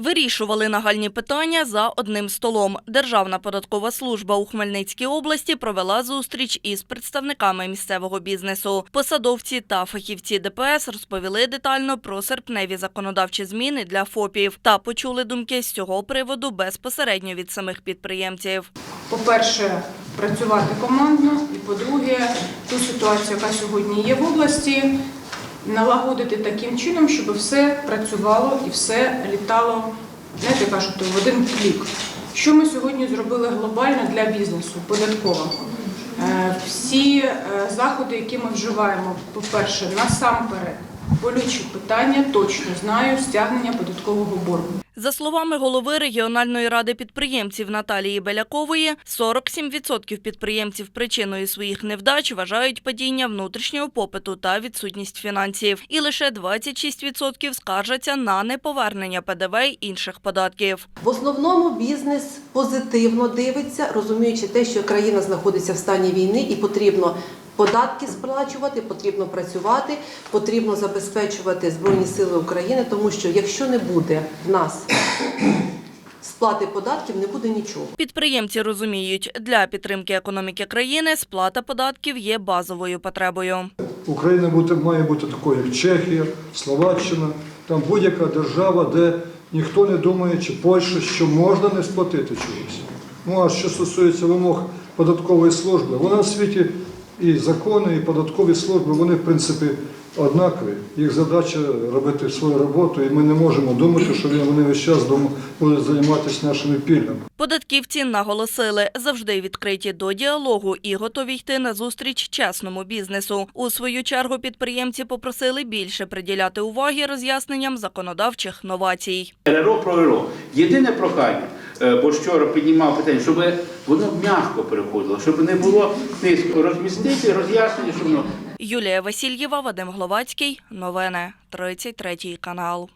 Вирішували нагальні питання за одним столом. Державна податкова служба у Хмельницькій області провела зустріч із представниками місцевого бізнесу. Посадовці та фахівці ДПС розповіли детально про серпневі законодавчі зміни для ФОПів та почули думки з цього приводу безпосередньо від самих підприємців. по-перше, працювати командно, і по-друге, ту ситуацію, яка сьогодні є в області, налагодити таким чином, щоб все працювало і все літало, знаєте, кажуть, в один клік. Що ми сьогодні зробили глобально для бізнесу, податково? Е, Всі е, заходи, які ми вживаємо, по-перше, насамперед, болючі питання, точно знаю, стягнення податкового боргу. За словами голови регіональної ради підприємців Наталії Белякової, 47% підприємців причиною своїх невдач вважають падіння внутрішнього попиту та відсутність фінансів. І лише 26% скаржаться на неповернення ПДВ й інших податків. В основному бізнес позитивно дивиться, розуміючи те, що країна знаходиться в стані війни і потрібно податки сплачувати, потрібно працювати, потрібно забезпечувати Збройні Сили України, тому що якщо не буде в нас сплати податків, не буде нічого. Підприємці розуміють, для підтримки економіки країни сплата податків є базовою потребою. Україна має бути такою, як Чехія, Словаччина, там будь-яка держава, де ніхто не думає, чи Польща, що можна не сплатити чогось. Ну а що стосується вимог податкової служби, вона в світі і закони, і податкові служби, вони в принципі однакові. Їх задача робити свою роботу, і ми не можемо думати, що вони весь час будуть займатися нашими пільгами. Податківці наголосили, завжди відкриті до діалогу і готові йти на зустріч чесному бізнесу. У свою чергу підприємці попросили більше приділяти уваги роз'ясненням законодавчих новацій. РРО про РРО. Єдине прохання, бо вчора піднімав питання, щоб воно м'яко переходило, щоб не було тиску. Розмістити роз'яснення, що воно Юлія Васильєва, Вадим Гловацький. Новини 33 канал.